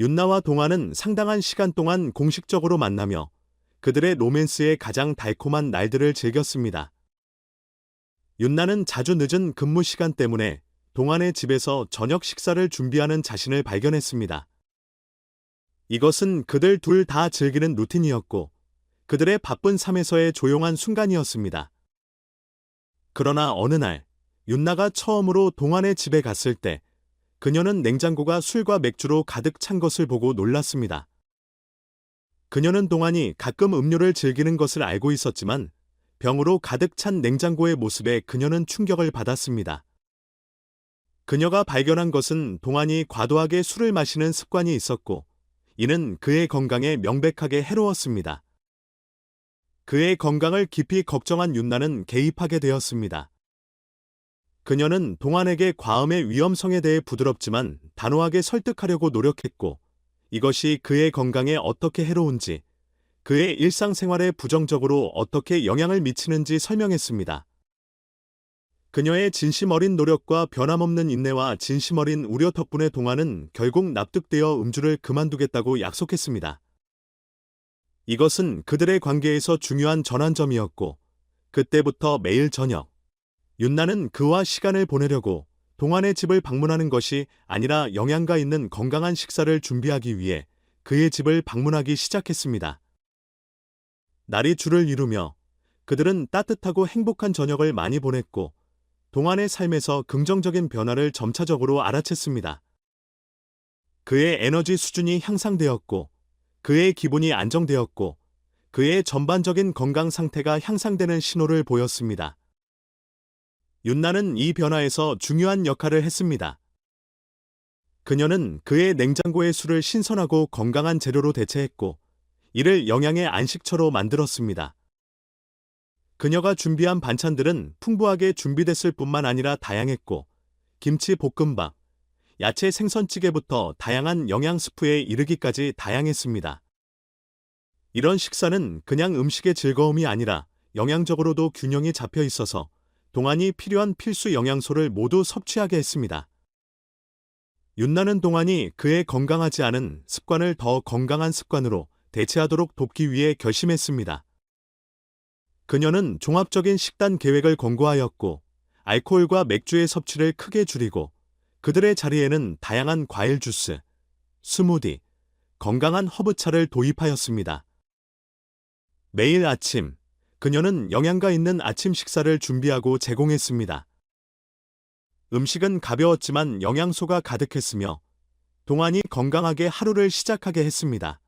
윤나와 동아는 상당한 시간 동안 공식적으로 만나며 그들의 로맨스의 가장 달콤한 날들을 즐겼습니다. 윤나는 자주 늦은 근무 시간 때문에 동안의 집에서 저녁 식사를 준비하는 자신을 발견했습니다. 이것은 그들 둘 다 즐기는 루틴이었고 그들의 바쁜 삶에서의 조용한 순간이었습니다. 그러나 어느 날 윤나가 처음으로 동안의 집에 갔을 때 그녀는 냉장고가 술과 맥주로 가득 찬 것을 보고 놀랐습니다. 그녀는 동안이 가끔 음료를 즐기는 것을 알고 있었지만 병으로 가득 찬 냉장고의 모습에 그녀는 충격을 받았습니다. 그녀가 발견한 것은 동안이 과도하게 술을 마시는 습관이 있었고 이는 그의 건강에 명백하게 해로웠습니다. 그의 건강을 깊이 걱정한 윤나는 개입하게 되었습니다. 그녀는 동안에게 과음의 위험성에 대해 부드럽지만 단호하게 설득하려고 노력했고 이것이 그의 건강에 어떻게 해로운지, 그의 일상생활에 부정적으로 어떻게 영향을 미치는지 설명했습니다. 그녀의 진심 어린 노력과 변함없는 인내와 진심 어린 우려 덕분에 동화는 결국 납득되어 음주를 그만두겠다고 약속했습니다. 이것은 그들의 관계에서 중요한 전환점이었고, 그때부터 매일 저녁, 윤나는 그와 시간을 보내려고 동안의 집을 방문하는 것이 아니라 영양가 있는 건강한 식사를 준비하기 위해 그의 집을 방문하기 시작했습니다. 날이 줄을 이루며 그들은 따뜻하고 행복한 저녁을 많이 보냈고 동안의 삶에서 긍정적인 변화를 점차적으로 알아챘습니다. 그의 에너지 수준이 향상되었고 그의 기분이 안정되었고 그의 전반적인 건강 상태가 향상되는 신호를 보였습니다. 윤나는 이 변화에서 중요한 역할을 했습니다. 그녀는 그의 냉장고의 술을 신선하고 건강한 재료로 대체했고, 이를 영양의 안식처로 만들었습니다. 그녀가 준비한 반찬들은 풍부하게 준비됐을 뿐만 아니라 다양했고, 김치 볶음밥, 야채 생선찌개부터 다양한 영양 스프에 이르기까지 다양했습니다. 이런 식사는 그냥 음식의 즐거움이 아니라 영양적으로도 균형이 잡혀 있어서 동안이 필요한 필수 영양소를 모두 섭취하게 했습니다. 윤나는 동안이 그의 건강하지 않은 습관을 더 건강한 습관으로 대체하도록 돕기 위해 결심했습니다. 그녀는 종합적인 식단 계획을 권고하였고, 알코올과 맥주의 섭취를 크게 줄이고, 그들의 자리에는 다양한 과일 주스, 스무디, 건강한 허브차를 도입하였습니다. 매일 아침, 그녀는 영양가 있는 아침 식사를 준비하고 제공했습니다. 음식은 가벼웠지만 영양소가 가득했으며 동안이 건강하게 하루를 시작하게 했습니다.